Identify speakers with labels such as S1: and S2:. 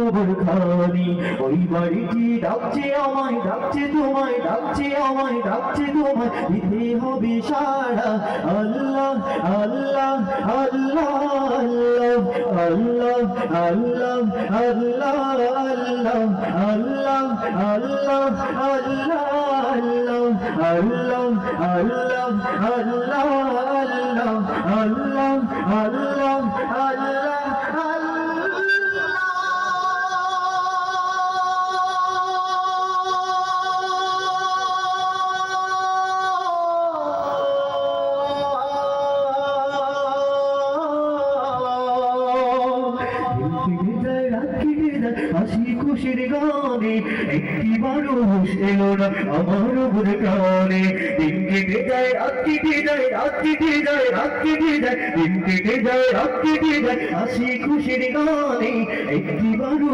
S1: কবর খানি ওই বাড়িটি ডাকছে আমায় ডাকছে তোমায় ডাকছে আমায় ডাকছে তোমায় দিতে হবে সারা আল্লাহ আল্লাহ আল্লাহ আল্লাহ আল্লাহ আল্লাহ আল্লাহ আল্লাহ আল্লাহ আল্লাহ আল্লাহ আল্লাহ আল্লাহ আল্লাহ আল্লাহ আল্লাহ হাসি খুশির গানে, একটি মানুষ এলো না আমার বুড়ে প্রাণে। দিন কেটে যায়, রাত কেটে যায়, রাত কেটে যায়, রাত কেটে যায়, দিন কেটে যায়, রাত যায়, হাসি খুশির গানে, একটি মানুষ